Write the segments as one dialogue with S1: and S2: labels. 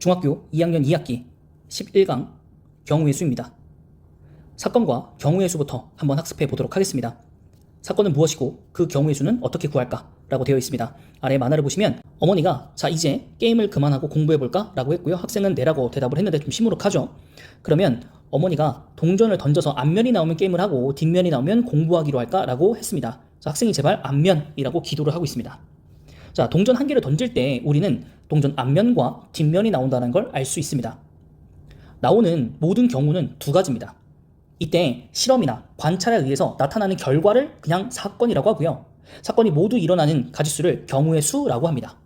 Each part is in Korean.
S1: 중학교 2학년 2학기 11강 경우의 수입니다. 사건과 경우의 수부터 한번 학습해 보도록 하겠습니다. 사건은 무엇이고 그 경우의 수는 어떻게 구할까? 라고 되어 있습니다. 아래 만화를 보시면 어머니가 자 이제 게임을 그만하고 공부해 볼까? 라고 했고요. 학생은 네라고 대답을 했는데 좀 시무룩하죠. 그러면 어머니가 동전을 던져서 앞면이 나오면 게임을 하고 뒷면이 나오면 공부하기로 할까? 라고 했습니다. 학생이 제발 앞면이라고 기도를 하고 있습니다. 자, 동전 한 개를 던질 때 우리는 동전 앞면과 뒷면이 나온다는 걸 알 수 있습니다. 나오는 모든 경우는 두 가지입니다. 이때 실험이나 관찰에 의해서 나타나는 결과를 그냥 사건이라고 하고요. 사건이 모두 일어나는 가짓수를 경우의 수라고 합니다.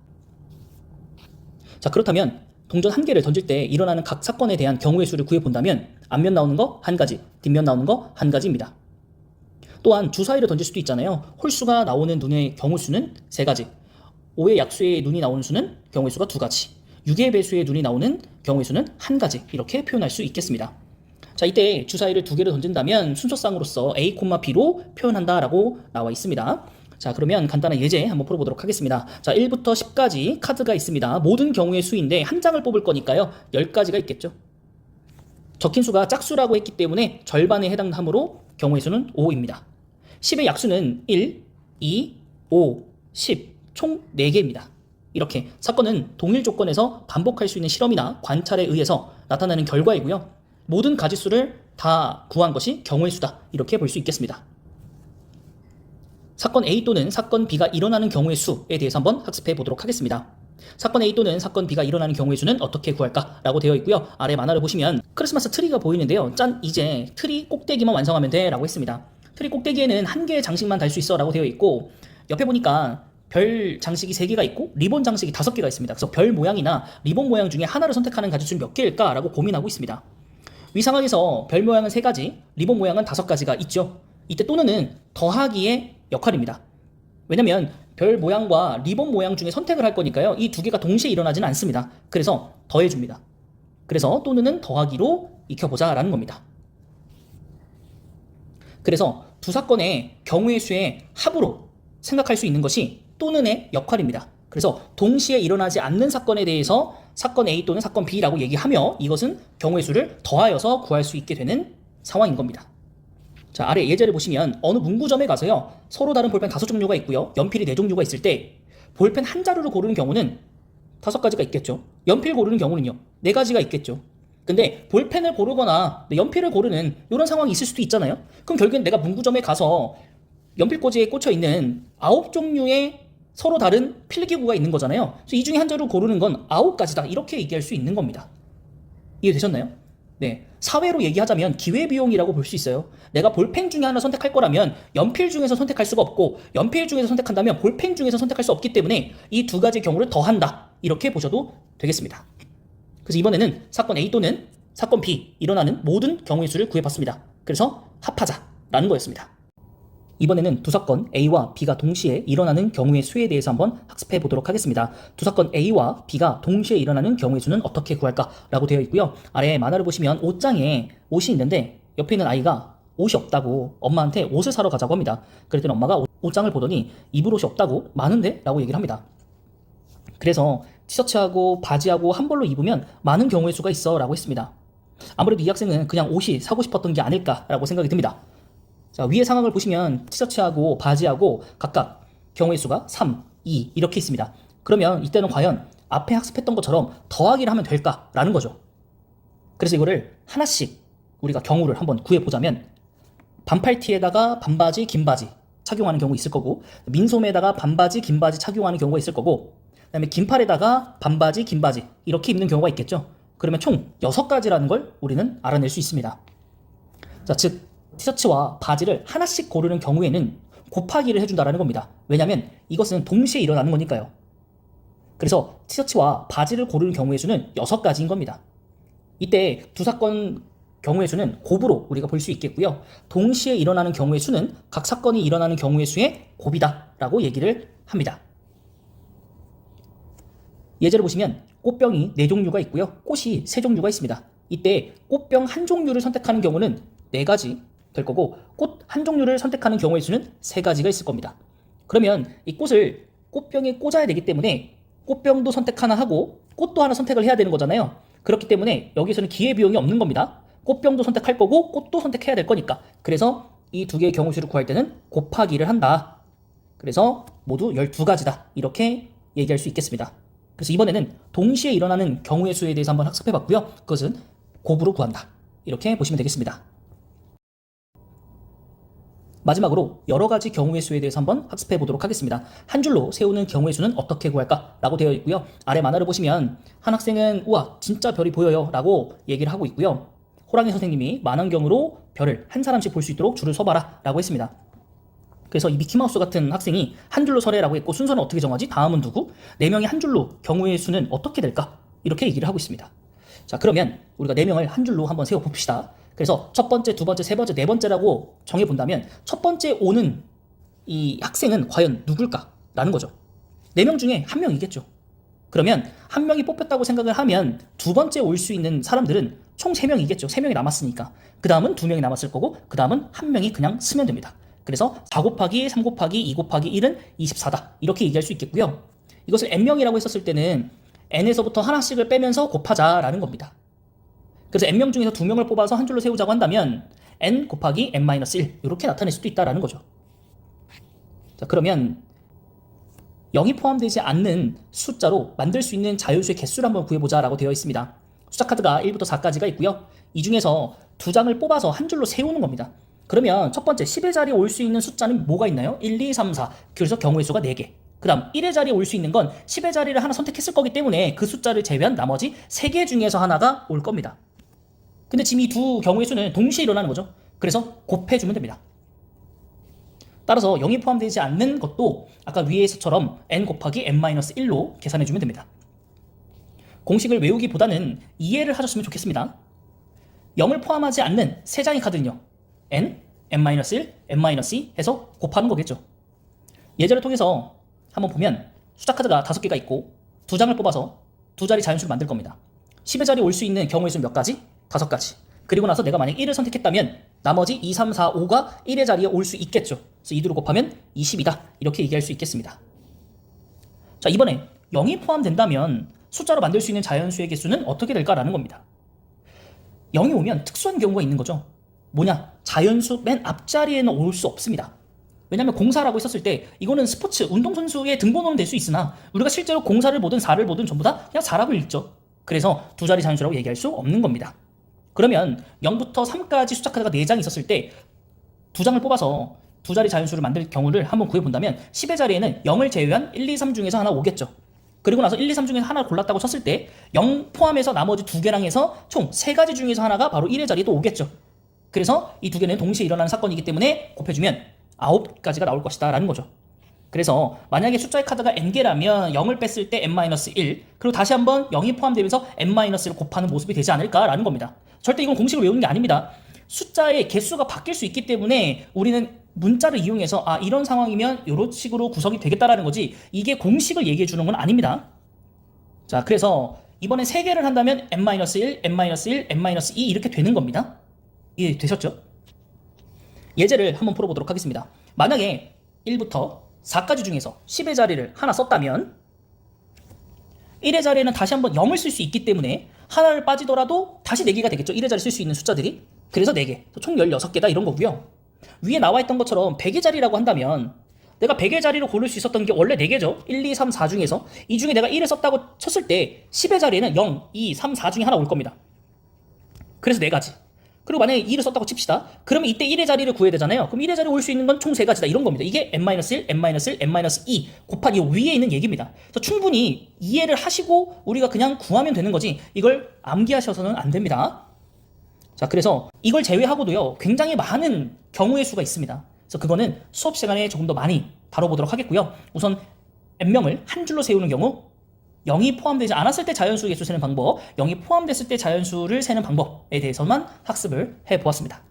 S1: 자, 그렇다면 동전 한 개를 던질 때 일어나는 각 사건에 대한 경우의 수를 구해본다면 앞면 나오는 거 한 가지, 뒷면 나오는 거 한 가지입니다. 또한 주사위를 던질 수도 있잖아요. 홀수가 나오는 눈의 경우 수는 세 가지, 5의 약수의 눈이 나오는 수는 경우의 수가 두 가지, 6의 배수의 눈이 나오는 경우의 수는 한 가지 이렇게 표현할 수 있겠습니다. 자, 이때 주사위를 두 개를 던진다면 순서쌍으로서 A, B로 표현한다라고 나와 있습니다. 자, 그러면 간단한 예제 한번 풀어보도록 하겠습니다. 자, 1부터 10까지 카드가 있습니다. 모든 경우의 수인데 한 장을 뽑을 거니까요. 10가지가 있겠죠. 적힌 수가 짝수라고 했기 때문에 절반에 해당함으로 경우의 수는 5입니다. 10의 약수는 1, 2, 5, 10, 총 4개입니다. 이렇게 사건은 동일 조건에서 반복할 수 있는 실험이나 관찰에 의해서 나타나는 결과이고요. 모든 가지수를 다 구한 것이 경우의 수다. 이렇게 볼 수 있겠습니다. 사건 A 또는 사건 B가 일어나는 경우의 수에 대해서 한번 학습해 보도록 하겠습니다. 사건 A 또는 사건 B가 일어나는 경우의 수는 어떻게 구할까? 라고 되어 있고요. 아래 만화를 보시면 크리스마스 트리가 보이는데요. 짠, 이제 트리 꼭대기만 완성하면 돼. 라고 했습니다. 트리 꼭대기에는 한 개의 장식만 달 수 있어. 라고 되어 있고, 옆에 보니까 별 장식이 3개가 있고 리본 장식이 5개가 있습니다. 그래서 별 모양이나 리본 모양 중에 하나를 선택하는 가짓수중몇 개일까라고 고민하고 있습니다. 위상학에서별 모양은 3가지, 리본 모양은 5가지가 있죠. 이때 또는 더하기의 역할입니다. 왜냐면 별 모양과 리본 모양 중에 선택을 할 거니까요. 이 두 개가 동시에 일어나지는 않습니다. 그래서 더해줍니다. 그래서 또는 더하기로 익혀보자 라는 겁니다. 그래서 두 사건의 경우의 수의 합으로 생각할 수 있는 것이 또는 의 역할입니다. 그래서 동시에 일어나지 않는 사건에 대해서 사건 A 또는 사건 B라고 얘기하며 이것은 경우의 수를 더하여서 구할 수 있게 되는 상황인 겁니다. 자, 아래 예제를 보시면 어느 문구점에 가서요. 서로 다른 볼펜 다섯 종류가 있고요. 연필이 네 종류가 있을 때 볼펜 한 자루를 고르는 경우는 다섯 가지가 있겠죠. 연필 고르는 경우는요. 네 가지가 있겠죠. 근데 볼펜을 고르거나 네 연필을 고르는 이런 상황이 있을 수도 있잖아요. 그럼 결국엔 내가 문구점에 가서 연필꽂이에 꽂혀 있는 아홉 종류의 서로 다른 필기구가 있는 거잖아요. 그래서 이 중에 한자로 고르는 건 아홉 가지다. 이렇게 얘기할 수 있는 겁니다. 이해되셨나요? 네. 사회로 얘기하자면 기회비용이라고 볼 수 있어요. 내가 볼펜 중에 하나 선택할 거라면 연필 중에서 선택할 수가 없고 연필 중에서 선택한다면 볼펜 중에서 선택할 수 없기 때문에 이 두 가지 경우를 더한다. 이렇게 보셔도 되겠습니다. 그래서 이번에는 사건 A 또는 사건 B 일어나는 모든 경우의 수를 구해봤습니다. 그래서 합하자라는 거였습니다. 이번에는 두 사건 A와 B가 동시에 일어나는 경우의 수에 대해서 한번 학습해 보도록 하겠습니다. 두 사건 A와 B가 동시에 일어나는 경우의 수는 어떻게 구할까라고 되어 있고요. 아래 만화를 보시면 옷장에 옷이 있는데 옆에 있는 아이가 옷이 없다고 엄마한테 옷을 사러 가자고 합니다. 그랬더니 엄마가 옷장을 보더니 입을 옷이 없다고 많은데? 라고 얘기를 합니다. 그래서 티셔츠하고 바지하고 한 벌로 입으면 많은 경우의 수가 있어 라고 했습니다. 아무래도 이 학생은 그냥 옷이 사고 싶었던 게 아닐까라고 생각이 듭니다. 자, 위의 상황을 보시면 티셔츠하고 바지하고 각각 경우의 수가 3, 2 이렇게 있습니다. 그러면 이때는 과연 앞에 학습했던 것처럼 더하기를 하면 될까라는 거죠. 그래서 이거를 하나씩 우리가 경우를 한번 구해보자면 반팔티에다가 반바지, 긴바지 착용하는 경우 있을 거고 민소매에다가 반바지, 긴바지 착용하는 경우가 있을 거고 그다음에 긴팔에다가 반바지, 긴바지 이렇게 입는 경우가 있겠죠. 그러면 총 6가지라는 걸 우리는 알아낼 수 있습니다. 자, 즉 티셔츠와 바지를 하나씩 고르는 경우에는 곱하기를 해준다라는 겁니다. 왜냐면 하 이것은 동시에 일어나는 거니까요. 그래서 티셔츠와 바지를 고르는 경우의 수는 6가지인 겁니다. 이때 두 사건 경우의 수는 곱으로 우리가 볼 수 있겠고요. 동시에 일어나는 경우의 수는 각 사건이 일어나는 경우의 수의 곱이다라고 얘기를 합니다. 예제를 보시면 꽃병이 네 종류가 있고요. 꽃이 세 종류가 있습니다. 이때 꽃병 한 종류를 선택하는 경우는 네 가지 될 거고 꽃 한 종류를 선택하는 경우의 수는 세 가지가 있을 겁니다. 그러면 이 꽃을 꽃병에 꽂아야 되기 때문에 꽃병도 선택 하나 하고 꽃도 하나 선택을 해야 되는 거잖아요. 그렇기 때문에 여기서는 기회 비용이 없는 겁니다. 꽃병도 선택할 거고 꽃도 선택해야 될 거니까. 그래서 이 두 개의 경우 수를 구할 때는 곱하기를 한다. 그래서 모두 12가지다. 이렇게 얘기할 수 있겠습니다. 그래서 이번에는 동시에 일어나는 경우의 수에 대해서 한번 학습해 봤고요. 그것은 곱으로 구한다. 이렇게 보시면 되겠습니다. 마지막으로 여러 가지 경우의 수에 대해서 한번 학습해 보도록 하겠습니다. 한 줄로 세우는 경우의 수는 어떻게 구할까? 라고 되어 있고요. 아래 만화를 보시면 한 학생은 우와 진짜 별이 보여요 라고 얘기를 하고 있고요. 호랑이 선생님이 만원경으로 별을 한 사람씩 볼 수 있도록 줄을 서봐라 라고 했습니다. 그래서 이 미키마우스 같은 학생이 한 줄로 서래라고 했고 순서는 어떻게 정하지? 다음은 누구? 네 명이 한 줄로 경우의 수는 어떻게 될까? 이렇게 얘기를 하고 있습니다. 자 그러면 우리가 네 명을 한 줄로 한번 세워 봅시다. 그래서 첫 번째, 두 번째, 세 번째, 네 번째라고 정해본다면 첫 번째 오는 이 학생은 과연 누굴까라는 거죠. 네 명 중에 한 명이겠죠. 그러면 한 명이 뽑혔다고 생각을 하면 두 번째 올 수 있는 사람들은 총 세명이겠죠세명이 남았으니까. 그 다음은 두명이 남았을 거고, 그 다음은 한명이 그냥 쓰면 됩니다. 그래서 4 곱하기 3 곱하기 2 곱하기 1은 24다. 이렇게 얘기할 수 있겠고요. 이것을 n명이라고 했었을 때는 n에서부터 하나씩을 빼면서 곱하자라는 겁니다. 그래서 n명 중에서 두 명을 뽑아서 한 줄로 세우자고 한다면 n 곱하기 n-1 이렇게 나타낼 수도 있다라는 거죠. 자, 그러면 0이 포함되지 않는 숫자로 만들 수 있는 자유수의 개수를 한번 구해보자라고 되어 있습니다. 숫자 카드가 1부터 4까지가 있고요. 이 중에서 두 장을 뽑아서 한 줄로 세우는 겁니다. 그러면 첫 번째 10의 자리에 올 수 있는 숫자는 뭐가 있나요? 1, 2, 3, 4. 그래서 경우의 수가 4개. 그 다음 1의 자리에 올 수 있는 건 10의 자리를 하나 선택했을 거기 때문에 그 숫자를 제외한 나머지 3개 중에서 하나가 올 겁니다. 근데 지금 이 두 경우의 수는 동시에 일어나는 거죠. 그래서 곱해주면 됩니다. 따라서 0이 포함되지 않는 것도 아까 위에서처럼 n 곱하기 n-1로 계산해주면 됩니다. 공식을 외우기보다는 이해를 하셨으면 좋겠습니다. 0을 포함하지 않는 세 장의 카드는요. n, n-1, n-2 해서 곱하는 거겠죠. 예제를 통해서 한번 보면 숫자 카드가 5개가 있고 두 장을 뽑아서 두 자리 자연수를 만들 겁니다. 10의 자리 올 수 있는 경우의 수 몇 가지? 다섯 가지. 그리고 나서 내가 만약 1을 선택했다면 나머지 2, 3, 4, 5가 1의 자리에 올 수 있겠죠. 그래서 2로 곱하면 20이다. 이렇게 얘기할 수 있겠습니다. 자, 이번에 0이 포함된다면 숫자로 만들 수 있는 자연수의 개수는 어떻게 될까라는 겁니다. 0이 오면 특수한 경우가 있는 거죠. 뭐냐? 자연수 맨 앞자리에는 올 수 없습니다. 왜냐하면 공사라고 했었을 때 이거는 스포츠 운동선수의 등번호는 될 수 있으나 우리가 실제로 공사를 보든 4를 보든 전부 다 그냥 4라고 읽죠. 그래서 두 자리 자연수라고 얘기할 수 없는 겁니다. 그러면 0부터 3까지 숫자 카드가 4장 있었을 때2 장을 뽑아서 두 자리 자연수를 만들 경우를 한번 구해본다면 10의 자리에는 0을 제외한 1, 2, 3 중에서 하나 오겠죠. 그리고 나서 1, 2, 3 중에서 하나 를 골랐다고 쳤을 때 0 포함해서 나머지 두 개랑 해서 총3 가지 중에서 하나가 바로 1의 자리에 또 오겠죠. 그래서 이 두 개는 동시에 일어나는 사건이기 때문에 곱해주면 9가지가 나올 것이다 라는 거죠. 그래서 만약에 숫자의 카드가 n개라면 0을 뺐을 때 n-1 그리고 다시 한번 0이 포함되면서 n 1을 곱하는 모습이 되지 않을까라는 겁니다. 절대 이건 공식을 외우는 게 아닙니다. 숫자의 개수가 바뀔 수 있기 때문에 우리는 문자를 이용해서 아 이런 상황이면 이런 식으로 구성이 되겠다라는 거지 이게 공식을 얘기해 주는 건 아닙니다. 자 그래서 이번에 세 개를 한다면 m 1 m 1 m 2 이렇게 되는 겁니다. 이해 되셨죠? 예제를 한번 풀어보도록 하겠습니다. 만약에 1부터 4까지 중에서 10의 자리를 하나 썼다면 1의 자리에는 다시 한번 0을 쓸 수 있기 때문에 하나를 빠지더라도 다시 4개가 되겠죠. 1회자리 쓸 수 있는 숫자들이. 그래서 4개. 총 16개다 이런 거고요. 위에 나와 있던 것처럼 100의 자리라고 한다면 내가 100의 자리로 고를 수 있었던 게 원래 4개죠. 1, 2, 3, 4 중에서. 이 중에 내가 1을 썼다고 쳤을 때 10의 자리에는 0, 2, 3, 4 중에 하나 올 겁니다. 그래서 4가지. 그리고 만약에 2를 썼다고 칩시다. 그러면 이때 1의 자리를 구해야 되잖아요. 그럼 1의 자리에 올 수 있는 건 총3 가지다. 이런 겁니다. 이게 n-1, n-1, n-2 곱하기 위에 있는 얘기입니다. 그래서 충분히 이해를 하시고 우리가 그냥 구하면 되는 거지 이걸 암기하셔서는 안 됩니다. 자, 그래서 이걸 제외하고도요. 굉장히 많은 경우의 수가 있습니다. 그래서 그거는 수업 시간에 조금 더 많이 다뤄보도록 하겠고요. 우선 n명을 한 줄로 세우는 경우 0이 포함되지 않았을 때 자연수 개수 세는 방법, 0이 포함됐을 때 자연수를 세는 방법에 대해서만 학습을 해보았습니다.